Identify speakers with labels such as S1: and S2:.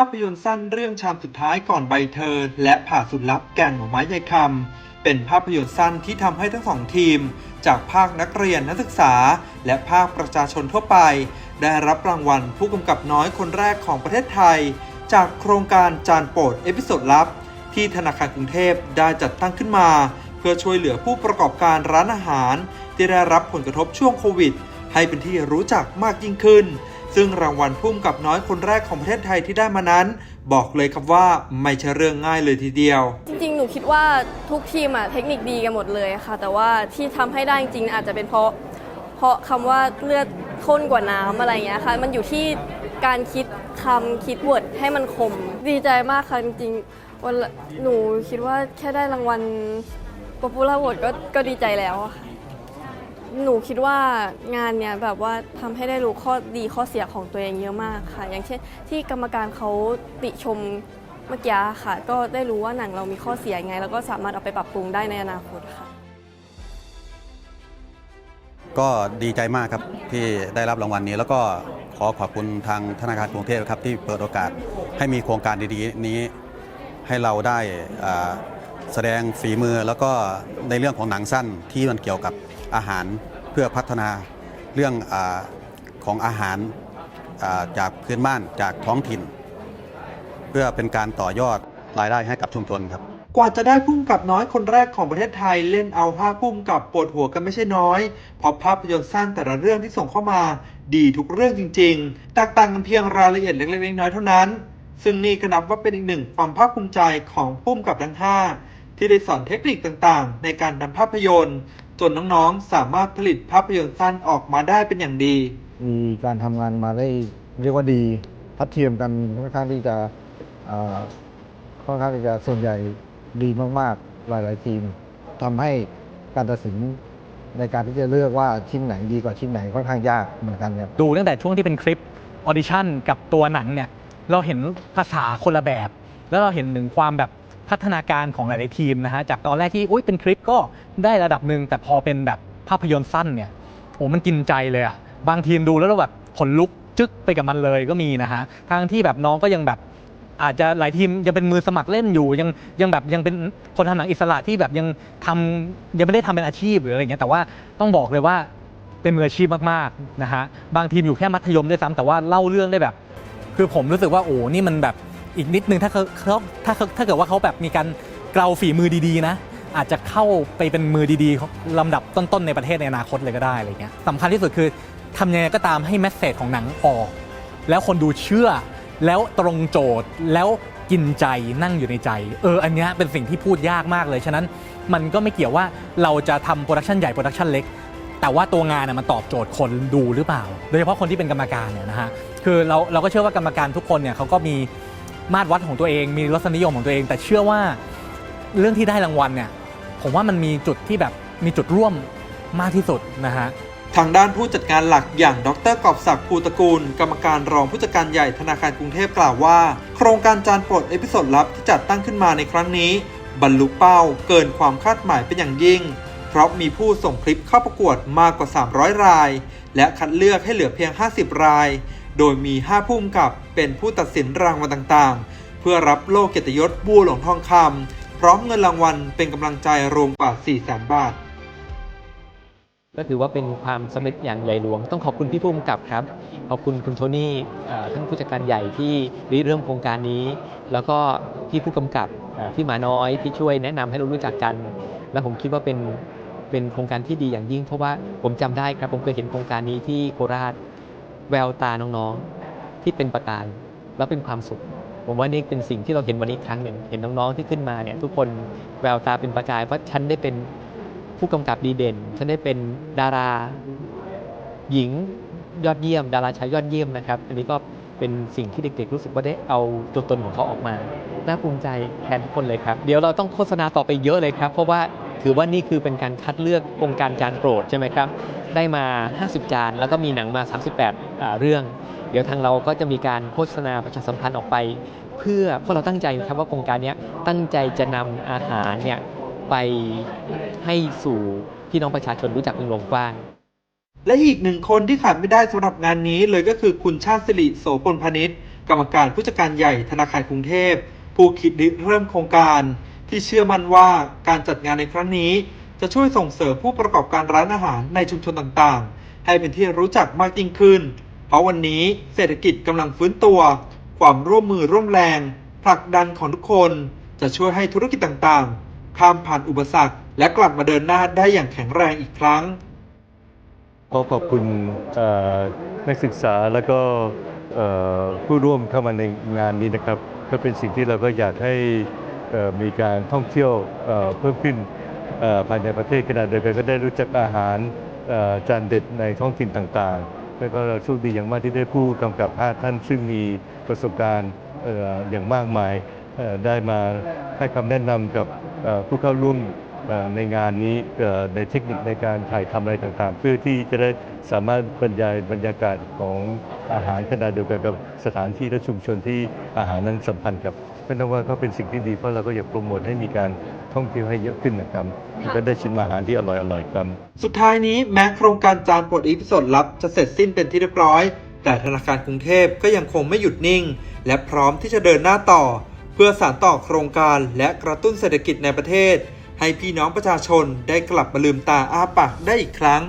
S1: ภาพยนตร์สั้นเรื่องชามสุดท้ายก่อนใบเธอ และผ่าสุดลับแก่นหน่อไม้ใยคำเป็นภาพยนตร์สั้นที่ทำให้ทั้งสองทีม จากภาคนักเรียนนักศึกษา และภาคประชาชนทั่วไป ได้รับรางวัลผู้กำกับน้อยคนแรกของประเทศไทย จากโครงการจานโปรดเอพิโซดลับ ที่ธนาคารกรุงเทพได้จัดตั้งขึ้นมา เพื่อช่วยเหลือผู้ประกอบการร้านอาหาร ที่ได้รับผลกระทบช่วงโควิด ให้เป็นที่รู้จักมากยิ่งขึ้น ซึ่งรางวัลพุ่มกับน้อยคนแรกของประเทศไทยที่ได้มานั้น บอกเลยครับว่าไม่ใช่เรื่องง่ายเลยทีเดียว
S2: จริงๆ หนูคิดว่าทุกทีมอะเทคนิคดีกันหมดเลยค่ะ แต่ว่าที่ทำให้ได้จริงๆอาจจะเป็นเพราะ เพราะคำว่าเลือดข้นกว่าน้ำอะไรอย่างเงี้ยค่ะ มันอยู่ที่การคิดคำคิดบทให้มันคม ดีใจมากค่ะจริงๆวันหนูคิดว่าแค่ได้รางวัล Popular Award ก็ก็ดีใจแล้วค่ะ หนูคิดว่างานเนี้ยแบบว่าทำให้ได้รู้ข้อดีข้อเสียของตัวเองเยอะมากค่ะ อย่างเช่นที่กรรมการเขาติชมเมื่อกี้ค่ะ ก็ได้รู้ว่าหนังเรามีข้อเสียยังไง แล้วก็สามารถเอาไปปรับปรุงได้ในอนาคตค่ะ
S3: ก็ดีใจมากครับที่ได้รับรางวัลนี้ แล้วก็ขอขอบคุณทางธนาคารกรุงเทพครับที่เปิดโอกาสให้มีโครงการดีๆนี้ให้เราได้แสดงฝีมือแล้วก็ในเรื่องของหนังสั้นที่มันเกี่ยวกับ อาหารเพื่อพัฒนาเรื่องอของอาหารจากพื้นบ้านจากท้องถิ่น เพื่อเป็นการต่อยอดรายได้ให้กับชุมชนครับ
S1: กว่าจะได้พุ่มกับน้อยคนแรกของประเทศไทยเล่นเอาภาพพุ่มกับปวดหัวกันไม่ใช่น้อยเพราะภาพยนตร์สั้นแต่ละเรื่องที่ส่งเข้ามา ดีทุกเรื่องจริงๆแตกต่างกันเพียงรายละเอียดเล็กๆน้อยๆเท่านั้น ซึ่งนี่ก็นับว่าเป็นอีกหนึ่งความภาคภูมิใจของพุ่มกับทั้ง5ที่ได้สอนเทคนิคต่างๆ ในการทำภาพยนตร์ จนน้องๆ สามารถผลิตภาพยนตร์สั้นออกมาได้เป็นอย่างดี
S4: มีการทำงานมาได้เรียกว่าดีทัดเทียมกันค่อนข้างที่จะเอ่อค่อนข้างที่จะส่วนใหญ่ดีมากๆ หลายๆทีมทำให้การตัดสินในการที่จะเลือกว่าชิ้นไหนดีกว่าชิ้นไหนค่อนข้างยากเหมือนกันครับ
S5: ดูตั้งแต่ช่วงที่เป็นคลิปออดิชั่นกับตัวหนังเนี่ยเราเห็นภาษาคนละแบบ แล้วเราเห็นถึงความแบบ พัฒนาการของหลาย ๆ ทีมนะฮะจากตอนแรกที่อุ้ยเป็นคลิปก็ได้ระดับหนึ่งแต่พอเป็นแบบภาพยนตร์สั้นเนี่ยโอ้มันกินใจเลยอะบางทีมดูแล้วเราแบบขนลุกจึ๊กไปกับมันเลยก็มีนะฮะทางที่แบบน้องก็ยังแบบอาจจะหลายทีมยังเป็นมือสมัครเล่นอยู่ยังยังแบบยังเป็นคนทำหนังอิสระที่แบบยังทำยังไม่ได้ทำเป็นอาชีพหรืออะไรเงี้ยแต่ว่าต้องบอกเลยว่าเป็นมืออาชีพมากๆนะฮะบางทีมอยู่แค่มัธยมด้วยซ้ำแต่ว่าเล่าเรื่องได้แบบ คือผมรู้สึกว่าโอ้นี่มันแบบ อีกนิดนึงถ้าเขาถ้าถ้าเกิดว่าเขาแบบมีการเกลาฝีมือดีๆนะ อาจจะเข้าไปเป็นมือดีๆลำดับต้นๆในประเทศในอนาคตเลยก็ได้อะไรเงี้ยสำคัญที่สุดคือทำยังไงก็ตามให้แมสเซจของหนังออก แล้วคนดูเชื่อ แล้วตรงโจทย์แล้วกินใจนั่งอยู่ในใจ เอออันนี้เป็นสิ่งที่พูดยากมากเลย ฉะนั้นมันก็ไม่เกี่ยวว่าเราจะทำโปรดักชันใหญ่โปรดักชันเล็กแต่ว่าตัวงานน่ะมันตอบโจทย์คนดูหรือเปล่า โดยเฉพาะคนที่เป็นกรรมการเนี่ยนะฮะคือเราเราก็เชื่อว่ากรรมการทุกคนเนี่ยเขาก็มี มาตรวัดของตัวเองมีรสนิยมของตัวเอง แต่เชื่อว่าเรื่องที่ได้รางวัลเนี่ยผมว่ามันมีจุดที่แบบมีจุดร่วมมากที่สุดนะฮะ
S1: ทางด้านผู้จัดการหลักอย่างดรกอบศักดิ์ภูตระกูล กรรมการรองผู้จัดการใหญ่ธนาคารกรุงเทพกล่าวว่า โครงการจานโปรดเอพิโซดลับที่จัดตั้งขึ้นมาในครั้งนี้ บรรลุเป้าเกินความคาดหมายเป็นอย่างยิ่ง เพราะมีผู้ส่งคลิปเข้าประกวดมากกว่า 300 ราย และคัดเลือกให้เหลือเพียง 50 ราย โดยมี 5 ผู้กำกับเป็นผู้ตัดสินรางวัลต่างๆ เพื่อรับโล่เกียรติยศบัวหลวงทองคำพร้อมเงินรางวัลเป็นกำลังใจรวมกว่า4 0 0 0 0 0 บาท
S6: ก็ถือว่าเป็นความสำเร็จอย่างใหญ่หลวง ต้องขอบคุณพี่ผู้กำกับครับ ขอบคุณคุณโทนี่ท่านผู้จัดการใหญ่ที่ริเริ่มโครงการนี้ แล้วก็พี่ผู้กำกับพี่หมาน้อยที่ช่วยแนะนำให้เรารู้จักกัน และผมคิดว่าเป็นเป็นโครงการที่ดีอย่างยิ่งเพราะว่าผมจำได้ครับผมเคยเห็นโครงการนี้ที่โคราช แววตาน้องๆที่เป็นประกายแล้วเป็นความสุข ผมว่านี่เป็นสิ่งที่เราเห็นวันนี้ครั้งหนึ่งเห็นน้องๆที่ขึ้นมาเนี่ยทุกคนแววตาเป็นประกายว่าฉันได้เป็นผู้กำกับดีเด่น ฉันได้เป็นดาราหญิงยอดเยี่ยม ดาราชายยอดเยี่ยมนะครับ อันนี้ก็เป็นสิ่งที่เด็กๆ รู้สึกว่าได้เอาตัวตนของเขาออกมา น่าภูมิใจแทนทุกคนเลยครับ เดี๋ยวเราต้องโฆษณาต่อไปเยอะเลยครับ เพราะว่า ถือว่านี่คือเป็นการคัดเลือกโครงการจานโปรดใช่ไหมครับ ได้มา 50 จาน แล้วก็มีหนังมา 38 เรื่อง เดี๋ยวทางเราก็จะมีการโฆษณาประชาสัมพันธ์ออกไป เพื่อพวกเราตั้งใจนะครับว่าโครงการนี้ตั้งใจจะนำอาหารเนี่ยไปให้สู่พี่น้องประชาชนรู้จักเป็นวงกว้าง
S1: และอีกหนึ่งคนที่ขาดไม่ได้สำหรับงานนี้เลยก็คือคุณชาติสิริโสพลพนิษฐ์กรรมการผู้จัดการใหญ่ธนาคารกรุงเทพ ผู้คิดริเริ่มโครงการ ที่เชื่อมั่นว่าการจัดงานในครั้งนี้ จะช่วยส่งเสริมผู้ประกอบการร้านอาหารในชุมชนต่างๆ ให้เป็นที่รู้จักมากยิ่งขึ้น เพราะวันนี้เศรษฐกิจกำลังฟื้นตัว ความร่วมมือร่วมแรงผลักดันของทุกคน จะช่วยให้ธุรกิจต่างๆข้ามผ่านอุปสรรค และกลับมาเดินหน้าได้อย่างแข็งแรงอีกครั้ง
S7: ขอขอบคุณนักศึกษาแล้วก็ผู้ร่วมเข้ามาในงานนี้นะครับ ก็เป็นสิ่งที่เราก็อยากให้ มีการท่องเที่ยวเพิ่มขึ้นภายในประเทศขณะเดียวกันก็ได้รู้จักอาหารจานเด็ดในท้องถิ่นต่างๆแล้วก็เราโชคดีอย่างมากที่ได้ผู้กำกับห้าท่านซึ่งมีประสบการณ์อย่างมากมายได้มาให้คำแนะนำกับผู้เข้าร่วมในงานนี้ในเทคนิคในการถ่ายทำอะไรต่างๆ เพื่อที่จะได้สามารถบรรยายบรรยากาศของอาหารขนาดเดียวกันกับสถานที่และชุมชนที่อาหารนั้นสัมพันธ์กับ ไม่ต้องว่าก็เป็นสิ่งที่ดีเพราะเราก็อยากโปรโมทให้มีการท่องเที่ยวให้เยอะขึ้นนะครับแล้วก็ได้ชิมอาหารที่อร่อยๆครับ
S1: สุดท้ายนี้แม้โครงการจานปลดอีพิโซดลับจะเสร็จสิ้นเป็นที่เรียบร้อย แต่ธนาคารกรุงเทพก็ยังคงไม่หยุดนิ่ง และพร้อมที่จะเดินหน้าต่อ เพื่อสานต่อโครงการและกระตุ้นเศรษฐกิจในประเทศ ให้พี่น้องประชาชนได้กลับมาลืมตาอ้าปากได้อีกครั้ง